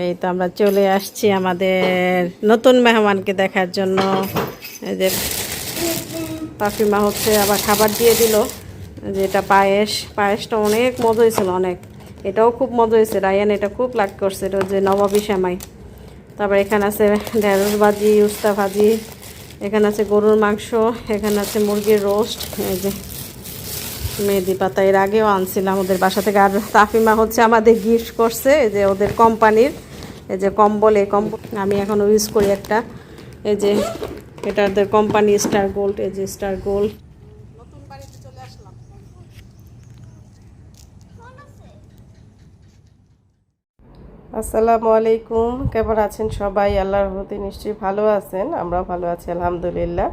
এই তো আমরা চলে আসছি আমাদের নতুন মেহমানকে দেখার জন্য। এই যে পাফিমা হচ্ছে আবার খাবার দিয়ে দিল। যেটা পায়েস। পায়েসটা অনেক মজা হয়েছিল, অনেক। এটাও খুব মজা হয়েছে। রায়ান এটা খুব লাগ করছে, এটা যে নবাবি শ্যামাই তারপর এখানে আছে ঢেঁড়স ভাজি, উস্তা ভাজি, এখানে আছে গরুর মাংস, এখানে আছে মুরগির রোস্ট, এই যে মেহেদি পাতা এর আগেও আনছিলাম ওদের বাসা থেকে। আর তাফিমা হচ্ছে আমাদের গিফট করছে, এই যে ওদের কোম্পানির, এই যে কম্বল, এই কম্বল আমি এখন ইউজ করি একটা। এই যে এটা ওদের কোম্পানি স্টার গোল্ড এই যে স্টার গোল্ড আসসালামু আলাইকুম, কেমন আছেন সবাই? আল্লাহর রহমতে নিশ্চয়ই ভালো আছেন, আমরাও ভালো আছি, আলহামদুলিল্লাহ।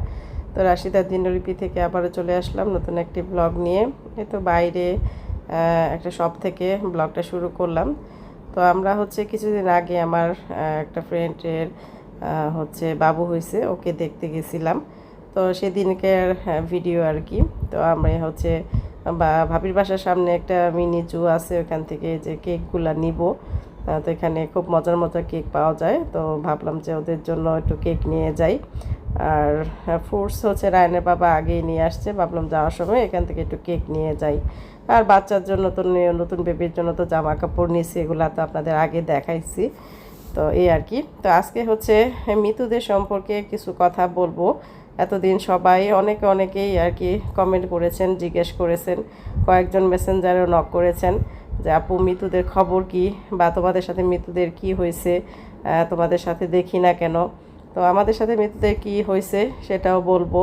তো রাশিদার দিনলিপি থেকে আবারও চলে আসলাম নতুন একটি ব্লগ নিয়ে। এই তো বাইরে একটা শপ থেকে ব্লগটা শুরু করলাম। তো আমরা হচ্ছে কিছুদিন আগে আমার একটা ফ্রেন্ডের হচ্ছে বাবু হয়েছে ওকে দেখতে গেছিলাম। তো সেদিনকার ভিডিও আর কি। তো আমরা হচ্ছে, বা ভাবির বাসার সামনে একটা মিনি জু আছে, ওখান থেকে যে কেকগুলা নিব। তো এখানে খুব মজার মজার কেক পাওয়া যায়। তো ভাবলাম যে ওদের জন্য একটু কেক নিয়ে যাই। আর ফ্রুটস হচ্ছে রায়নের বাবা আগেই নিয়ে আসছে। ভাবলাম যাওয়ার সময় এখান থেকে একটু কেক নিয়ে যাই। আর বাচ্চার জন্য তো নতুন বেবির জন্য তো জামা কাপড় নিয়েছি, এগুলো তো আপনাদের আগে দেখাইছি। তো এই আর কি। তো আজকে হচ্ছে মৃতদের সম্পর্কে কিছু কথা বলব। এতদিন সবাই অনেকে অনেকেই আর কি কমেন্ট করেছেন, জিজ্ঞেস করেছেন, কয়েকজন মেসেঞ্জারেও নক করেছেন। যে আপু, মৃতদের খবর কি? বা তোমাদের সাথে মৃতদের কি হয়েছে? তোমাদের সাথে দেখি না কেন? তো আমাদের সাথে মৃতদের কি হয়েছে সেটাও বলব।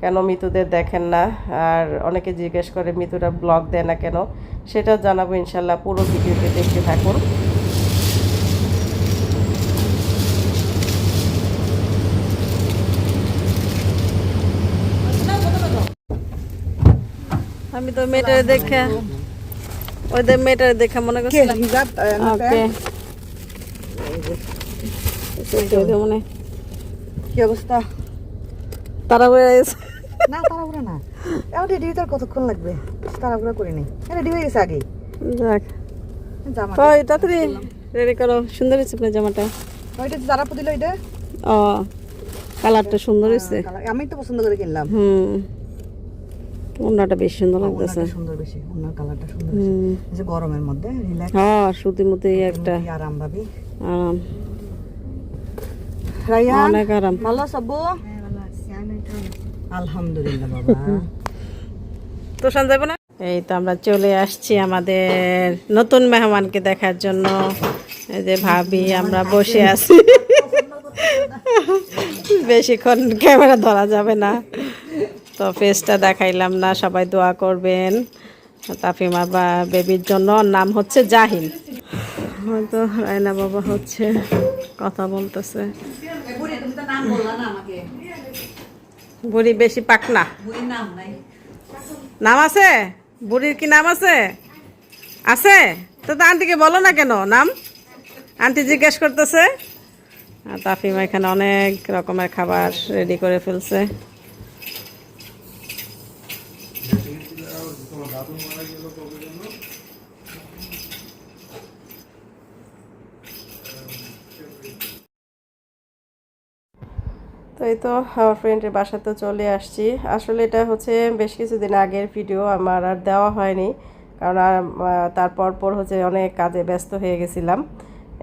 কেন মৃতদের দেখেন না? আর অনেকে জিজ্ঞেস করে, মৃতরা ব্লগ দেয় না কেন? সেটাও জানাব ইনশাল্লাহ। পুরো ভিডিওতে দেখতে থাকুন। আমি তো মেয়েটারে দেখে ওদের মেয়েটারে দেখে মনে করছিলাম। ওকে মনে কি? অবস্থা? তারা বলে না তাড়াহুড়া না। এখন রেডি হতে কতক্ষণ লাগবে? তাড়াহুড়া করে নেই রেডি হয়ে গেছে আগে। যাক। তাড়াতাড়ি রেডি করো। সুন্দর হয়েছে আপনার জামাটা। ওইটা যারা দিল ওইটা? ও কালারটা সুন্দর হয়েছে। আমি তো পছন্দ করে কিনলাম। হুম। ওনাটা বেশ সুন্দর লাগতেছে। সুন্দর বেশি ওনার কালারটা সুন্দর যে গরমের মধ্যে রিল্যাক্স হ্যাঁ সুতির মধ্যে একটা আরাম ভাবি। আরাম। রাইয়ান অনেক আরাম। ভালো সব্বু আলহামদুলিল্লাহ বাবা। তো যাব না? এই তো আমরা চলে আসছি আমাদের নতুন মেহমানকে দেখার জন্য। এই যে ভাবি আমরা বসে আছি। বেশিক্ষণ ক্যামেরা ধরা যাবে না। তো ফেসটা দেখাইলাম না, সবাই দোয়া করবেন। তাফিমা বা বেবির জন্য নাম হচ্ছে জাহিন হয়তো রায়না বাবা হচ্ছে কথা বলতেছে। বুড়ি বেশি পাকনা নাম আছে? বুড়ির কি নাম আছে? আছে? তো আন্টিকে বলো না কেন, নাম? আন্টি জিজ্ঞেস করতেছে। তাফিমা এখানে অনেক রকমের খাবার রেডি করে ফেলছে। এই তো আমার ফ্রেন্ডের বাসাতে চলে আসছি। আসলে এটা হচ্ছে বেশ কিছুদিন আগের ভিডিও আমার আর দেওয়া হয়নি। কারণ আর তারপর পর হচ্ছে অনেক কাজে ব্যস্ত হয়ে গেছিলাম।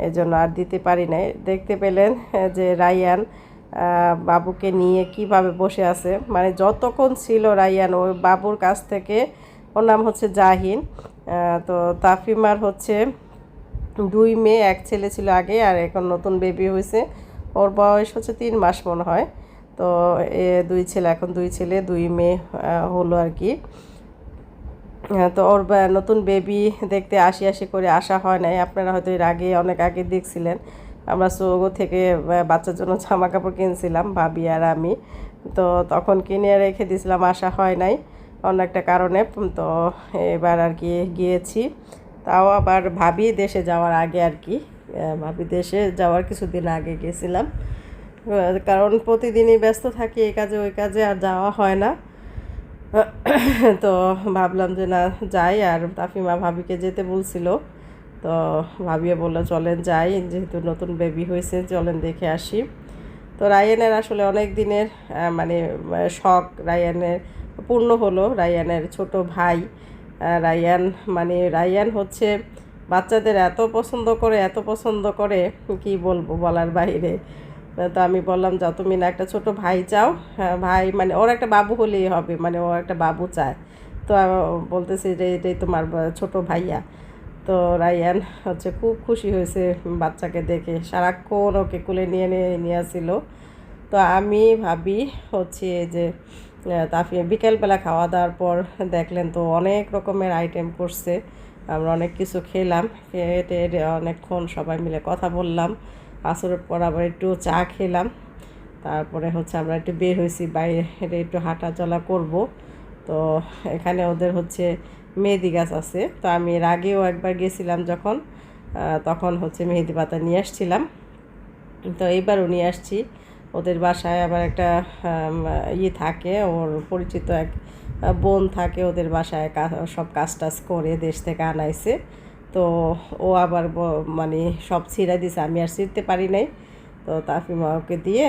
এই জন্য আর দিতে পারি নাই। দেখতে পেলেন যে রায়ান বাবুকে নিয়ে কীভাবে বসে আছে। মানে যতক্ষণ ছিল রায়ান, ওই বাবুর কাছ থেকে, ওর নাম হচ্ছে জাহিন। তো তাফিমার হচ্ছে দুই মেয়ে, এক ছেলে ছিল আগে, আর এখন নতুন বেবি হয়েছে ওর বয়স হচ্ছে তিন মাস মনে হয়। তো এ দুই ছেলে এখন দুই ছেলে দুই মেয়ে হলো আর কি। হ্যাঁ, তো ওর নতুন বেবি দেখতে আসি আসি করে আসা হয় নাই। আপনারা হয়তো এর আগে অনেক আগে দেখছিলেন। আমরা সোগো থেকে বাচ্চার জন্য জামা কাপড় কিনছিলাম ভাবি আর আমি। তো তখন কিনে রেখে দিয়েছিলাম আসা হয় নাই অন্য একটা কারণে। তো এবার আর কি গিয়েছি। তাও আবার ভাবি দেশে যাওয়ার আগে আর কি ভাবি দেশে যাওয়ার কিছুদিন আগে গেছিলাম কারণ প্রতিদিনই ব্যস্ত থাকি এই কাজে, ওই কাজে আর যাওয়া হয় না। তো ভাবলাম যে না, যাই। আর তাফিমা ভাবিকে যেতে বলছিল। তো ভাবিয়ে বলল, চলেন যাই। যেহেতু নতুন বেবি হয়েছে, চলেন দেখে আসি। তো রায়ানের আসলে অনেক দিনের মানে শখ রায়ানের পূর্ণ হলো। রায়ানের ছোট ভাই রায়ান মানে রায়ান হচ্ছে বাচ্চাদের এত পছন্দ করে, এত পছন্দ করে, কি বলব বলার বাইরে। তো আমি বললাম যাও তুমি না একটা ছোট ভাই চাও। হ্যাঁ, ভাই মানে ওর একটা বাবু হলেই হবে মানে ও একটা বাবু চায়। তো বলতেছি যে এটাই তোমার ছোট ভাইয়া। তো রায়ান হচ্ছে খুব খুশি হয়েছে বাচ্চাকে দেখে। সারাক্ষণ ওকে কুলে নিয়ে নিয়ে নিয়ে তো আমি ভাবি হচ্ছে যে তাফিয়া বিকেলবেলা খাওয়া দাওয়ার পর দেখলেন তো অনেক রকমের আইটেম করছে। আমরা অনেক কিছু খেলাম খেয়ে টেয়ে অনেকক্ষণ সবাই মিলে কথা বললাম। আসরের পর আবার একটু চা খেলাম। তারপরে হচ্ছে আমরা একটু বের হয়েছি, বাইরে একটু হাঁটা চলা করব। তো এখানে ওদের হচ্ছে মেহেদি গাছ আছে। তো আমি এর আগেও একবার গেছিলাম যখন তখন হচ্ছে মেহেদি পাতা নিয়ে আসছিলাম। তো এইবারও নিয়ে আসছি। ওদের বাসায় আবার একটা ইয়ে থাকে, ওর পরিচিত এক বোন থাকে, ওদের বাসায় সব কাজ টাজ করে দেশ থেকে আনাইছে। তো ও আবার মানে সব ছিঁড়ে দিছে। আমি আর ছিঁড়তে পারি নাই। তো তাফিমা ওকে দিয়ে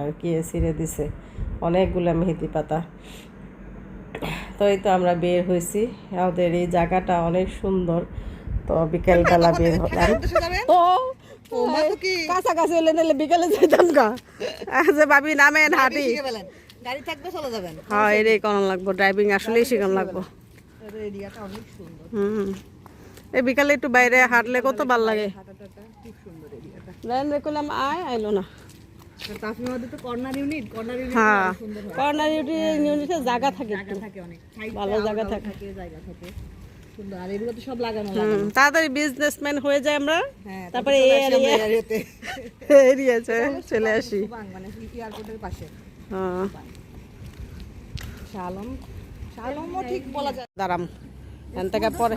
আর কি ছিঁড়ে দিছে? অনেকগুলো মেহেদি পাতা। তো এই তো আমরা বের হয়েছি। আমাদের এই জায়গাটা অনেক সুন্দর। তো বিকেলবেলা বের হলাম। তো কাছাকাছি হলে নিলে বিকেলে যেতাম গা। যে ভাবি নামেন হাঁটি। শিখে গাড়ি থাকবে চলে যাবেন। হ্যাঁ এটাই লাগবো। ড্রাইভিং আসলেই শিখান লাগবো। হুম। এই বিকালে একটু বাইরে হাঁটলে কত ভালো লাগে। হাঁটাটাটা খুব সুন্দর এরিয়াটা লাইন দেখলাম আয় আইলো না। তাফির মধ্যে তো কর্নার ইউনিট কর্নার ইউনিট হ্যাঁ। কর্নার ইউনিটে জায়গা থাকে একটু। জায়গা থাকে অনেক। সাইড ভালো জায়গা থাকে। থাকে জায়গা থাকে। সুন্দর। আর এগুলো তো সব লাগানো হুম তাড়াতাড়ি বিজনেসম্যান হয়ে যায় আমরা। তারপরে এরিয়াতে চলে আসি দাঁড়াম। থেকে পরে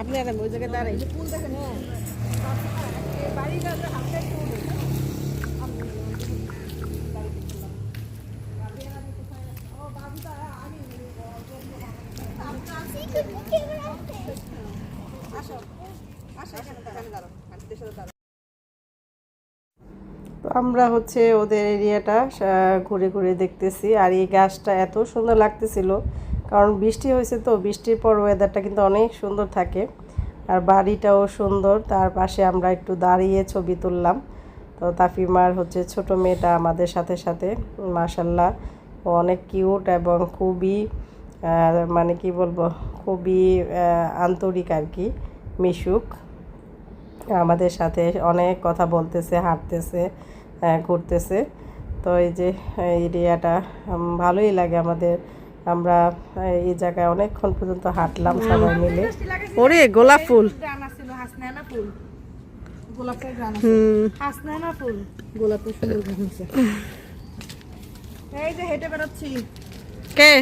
আপনি আর ওই জায়গায় দাঁড়াই। হ্যাঁ। আমরা হচ্ছে ওদের এরিয়াটা ঘুরে ঘুরে দেখতেছি। আর এই গাছটা এত সুন্দর লাগতেছিল। কারণ বৃষ্টি হয়েছে তো, বৃষ্টির পর ওয়েদারটা কিন্তু অনেক সুন্দর থাকে। আর বাড়িটাও সুন্দর, তার পাশে আমরা একটু দাঁড়িয়ে ছবি তুললাম। তো তাফিমার হচ্ছে ছোট মেয়েটা আমাদের সাথে সাথে মাসাল্লাহ ও অনেক কিউট এবং খুবই মানে কি বলব, খুবই আন্তরিক আর কি, মিশুক। আমাদের সাথে অনেক কথা বলতেছে, হাঁটতেছে ঘুরতেছে। তো এই যে এরিয়াটা ভালোই লাগে আমাদের আমরা এই জায়গায় অনেকক্ষণ পর্যন্ত হাঁটলাম সবাই মিলে। ওরে গোলাপ ফুল। কে?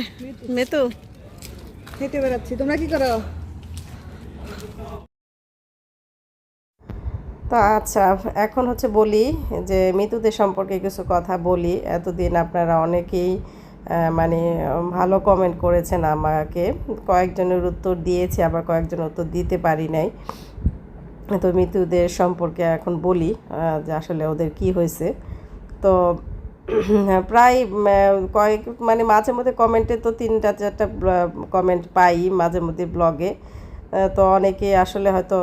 মেতু? হেঁটে বেড়াচ্ছি। তোমরা কি করো? তো আচ্ছা এখন হচ্ছে বলি যে মৃত্যুদের সম্পর্কে কিছু কথা বলি। এতদিন আপনারা অনেকেই মানে ভালো কমেন্ট করেছেন আমাকে। কয়েকজনের উত্তর দিয়েছি, আবার কয়েকজনের উত্তর দিতে পারি নাই। তো মৃত্যুদের সম্পর্কে এখন বলি যে আসলে ওদের কি হয়েছে। তো, প্রায় কয়েক মানে মাঝে মধ্যে কমেন্টে তো তিনটা, চারটা কমেন্ট পাই মাঝে মধ্যে ব্লগে তো অনেকে আসলে হয়তো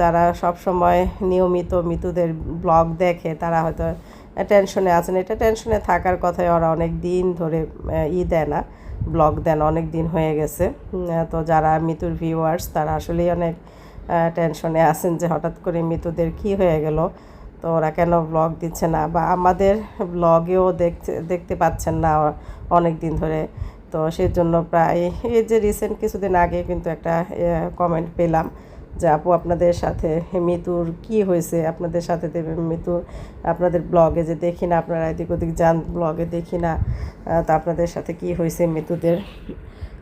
যারা সব সময় নিয়মিত মৃত্যুদের ব্লগ দেখে, তারা হয়তো টেনশনে আছেন। এটা টেনশনে থাকার কথাই ওরা অনেক দিন ধরে ই দেয় না, ব্লগ দেন, অনেক দিন হয়ে গেছে। তো যারা মৃত্যুর ভিউয়ার্স তারা আসলেই অনেক টেনশনে আছেন যে হঠাৎ করে মৃত্যুদের কি হয়ে গেল। তো ওরা কেন ব্লগ দিচ্ছে না? বা আমাদের ব্লগেও দেখতে দেখতে পাচ্ছেন না অনেক দিন ধরে। তো সেজন্য প্রায়, এই যে রিসেন্ট কিছুদিন আগে কিন্তু একটা কমেন্ট পেলাম। যে আপু আপনাদের সাথে মৃত্যুর কি হয়েছে? আপনাদের সাথে দেবে মৃত্যুর আপনাদের ব্লগে যে দেখি না, আপনারা এদিক ওদিক যান ব্লগে দেখি না তা আপনাদের সাথে কি হয়েছে মৃত্যুদের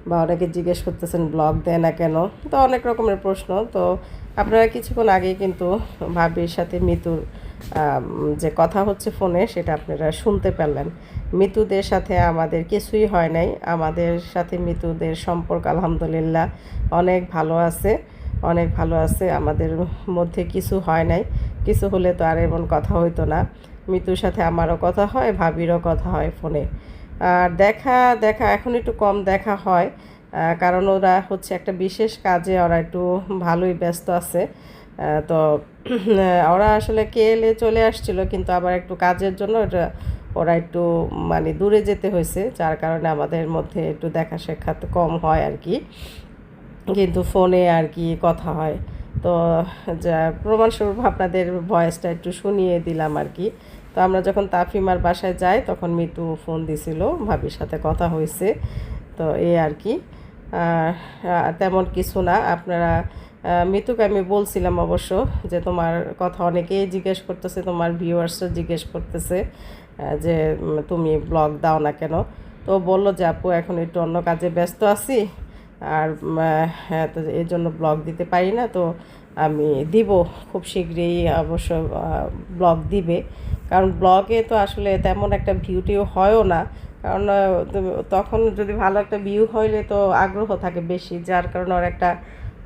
বা অনেকে জিজ্ঞেস করতেছেন ব্লগ দেয় না কেন? তো অনেক রকমের প্রশ্ন। তো আপনারা কিছুক্ষণ আগে কিন্তু ভাবির সাথে মৃত্যুর যে কথা হচ্ছে ফোনে, সেটা আপনারা শুনতে পারলেন মৃত্যুদের সাথে আমাদের কিছুই হয় নাই। আমাদের সাথে মৃত্যুদের সম্পর্ক, আলহামদুলিল্লাহ, অনেক ভালো আছে। অনেক ভালো আছে, আমাদের মধ্যে কিছু হয় নাই। কিছু হলে তো আর এমন কথা হইতো না। মিতুর সাথে আমারও কথা হয়, ভাবিরও কথা হয় ফোনে। আর দেখা দেখা, এখন একটু কম দেখা হয় কারণ ওরা হচ্ছে একটা বিশেষ কাজে ওরা একটু ভালোই ব্যস্ত আছে। তো ওরা আসলে কেএলএ চলে আসছিল, কিন্তু আবার একটু কাজের জন্য ওটা ওরা একটু মানে দূরে যেতে হয়েছে, যার কারণে আমাদের মধ্যে একটু দেখা সাক্ষাৎ কম হয় আর কি। কিন্তু ফোনে আর কি কথা হয়। তো যা প্রমাণস্বরূপ আপনাদের ভয়েসটা একটু শুনিয়ে দিলাম আর কি। তো আমরা যখন তাফিমার বাসায় যাই, তখন মিতু ফোন দিছিল, ভাবির সাথে কথা হয়েছে তো এই আর কি। তেমন কিছু না। আপনারা মিতুকে আমি বলছিলাম অবশ্য যে তোমার কথা অনেকেই জিজ্ঞেস করতেছে, তোমার ভিউয়ার্সরা জিজ্ঞেস করতেছে যে তুমি ব্লগ দাও না কেন? তো বলল যে, আপু, এখন একটু অন্য কাজে ব্যস্ত আছি। আর হ্যাঁ তো এর জন্য ব্লগ দিতে পারি না, তো আমি দিব খুব শীঘ্রই, অবশ্য ব্লগ দিবে। কারণ ব্লগে তো আসলে তেমন একটা ভিউটিও হয়ও না। কারণ তখন যদি ভালো একটা ভিউ হইলে তো আগ্রহ থাকে বেশি, যার কারণে ওর একটা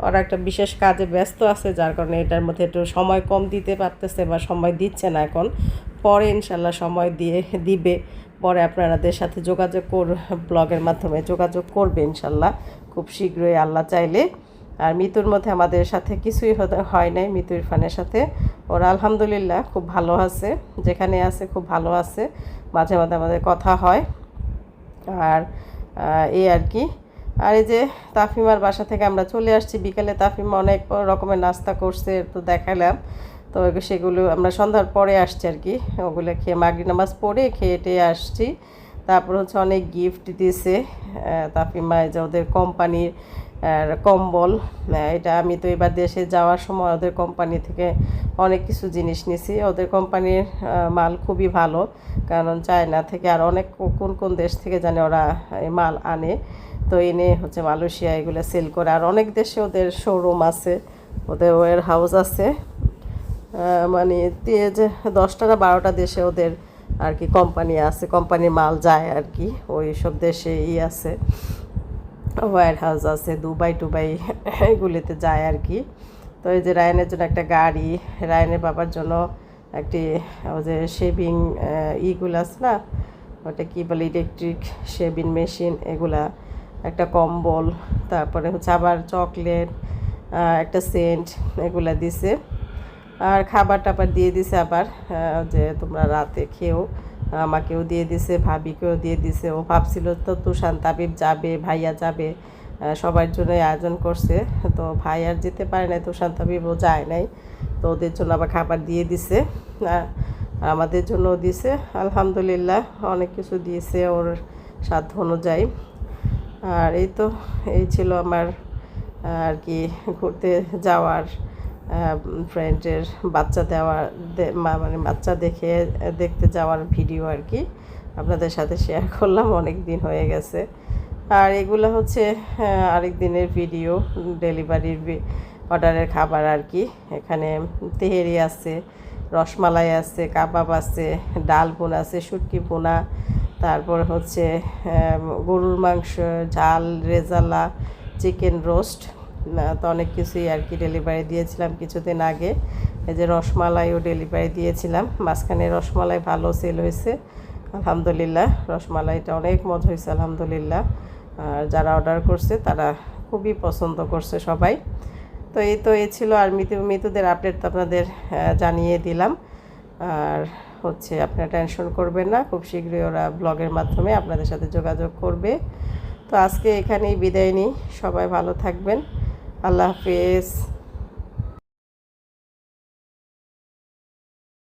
ওর একটা বিশেষ কাজে ব্যস্ত আছে, যার কারণে এটার মধ্যে একটু সময় কম দিতে পারতেছে বা সময় দিচ্ছে না এখন। পরে ইনশাল্লাহ সময় দিয়ে, দিবে। পরে আপনাদের সাথে যোগাযোগ কর ব্লগের মাধ্যমে যোগাযোগ করবে ইনশাল্লাহ খুব শীঘ্রই আল্লাহ চাইলে। আর মিতুর মধ্যে আমাদের সাথে কিছুই হয় নাই, মিতু ইরফানের সাথে। ওরা আলহামদুলিল্লাহ খুব ভালো আছে, যেখানে আছে খুব ভালো আছে। মাঝে মাঝে আমাদের কথা হয়। আর এই আর কি। আর এই যে তাফিমার বাসা থেকে আমরা চলে আসছি, বিকালে তাফিমা অনেক রকমের নাস্তা করছে, তো দেখালাম। তো সেগুলো আমরা সন্ধ্যার পরে আসছি আর কি। ওগুলো খেয়ে মাগরি নামাজ পড়ে খেয়ে টেয়ে আসছি। তারপর হচ্ছে অনেক গিফট দিয়েছে এই যে ওদের কোম্পানির কম্বল। এটা আমি তো এবার দেশে যাওয়ার সময় ওদের কোম্পানি থেকে অনেক কিছু জিনিস নিছি। ওদের কোম্পানির মাল খুবই ভালো, কারণ চায়না থেকে আর অনেক কোন কোন দেশ থেকে জানে ওরা মাল আনে। তো এনে হচ্ছে মালয়েশিয়া এগুলো সেল করে। আর অনেক দেশে ওদের শোরুম আছে, ওদের ওয়ার হাউস আছে মানে যে দশটা না বারোটা দেশে ওদের আর কি কোম্পানি আছে কোম্পানির মাল যায় আর কি ওই সব দেশে ই আছে হোয়াইট হাউস আছে, দুবাই, টুবাই, এগুলিতে যায় আর কি। তো এই যে রায়নের জন্য একটা গাড়ি, রায়নের বাবার জন্য একটি, ওই যে শেভিং ইগুলো আছে না, ওটা কী বলে ইলেকট্রিক শেভিং মেশিন এগুলা, একটা কম্বল, তারপরে হচ্ছে আবার চকলেট একটা সেন্ট এগুলা দিছে। আর খাবার টাবার দিয়ে দিছে আবার যে তোমরা রাতে খেও আমাকেও দিয়ে দিছে, ভাবিকেও দিয়ে দিছে। ও ভাবছিল, তো তুষান তাবিব যাবে, ভাইয়া যাবে সবার জন্য আয়োজন করছে। তো ভাই আর যেতে পারে নাই তুষান তাবিবও যায় নাই। তো ওদের জন্য আবার খাবার দিয়ে দিছে আমাদের জন্যও দিছে। আলহামদুলিল্লাহ, অনেক কিছু দিয়েছে ওর সাধ্য অনুযায়ী। আর এই তো, এই ছিল আমার আর কি, ঘুরতে যাওয়ার ফ্রেন্ডের বাচ্চা দেওয়ার মানে বাচ্চা দেখে দেখতে যাওয়ার ভিডিও আর কি আপনাদের সাথে শেয়ার করলাম অনেক দিন হয়ে গেছে। আর এগুলো হচ্ছে আরেক দিনের ভিডিও ডেলিভারির অর্ডারের খাবার আর কি। এখানে তেহেরি আছে, রসমালাই আছে, কাবাব আছে, ডাল বোনা আছে, শুটকি বোনা, তারপর হচ্ছে গরুর মাংস, ঝাল, রেজালা চিকেন রোস্ট তো অনেক কিছুই আর কি ডেলিভারি দিয়েছিলাম কিছুদিন আগে। এই যে রসমালাইও ডেলিভারি দিয়েছিলাম, মাঝখানে রসমালাই ভালো সেল হয়েছে, আলহামদুলিল্লাহ রসমালাইটা অনেক মজা হয়েছে, আলহামদুলিল্লাহ। আর যারা অর্ডার করছে তারা খুবই পছন্দ করছে সবাই। তো এই তো এ ছিল আর মৃত্যু মৃত্যুদের আপডেট তো আপনাদের জানিয়ে দিলাম। আর হচ্ছে আপনারা টেনশন করবেন না, খুব শীঘ্রই ওরা ব্লগের মাধ্যমে আপনাদের সাথে যোগাযোগ করবে। তো আজকে এখানেই বিদায় নিই, সবাই ভালো থাকবেন। আল্লাহ হাফেজ।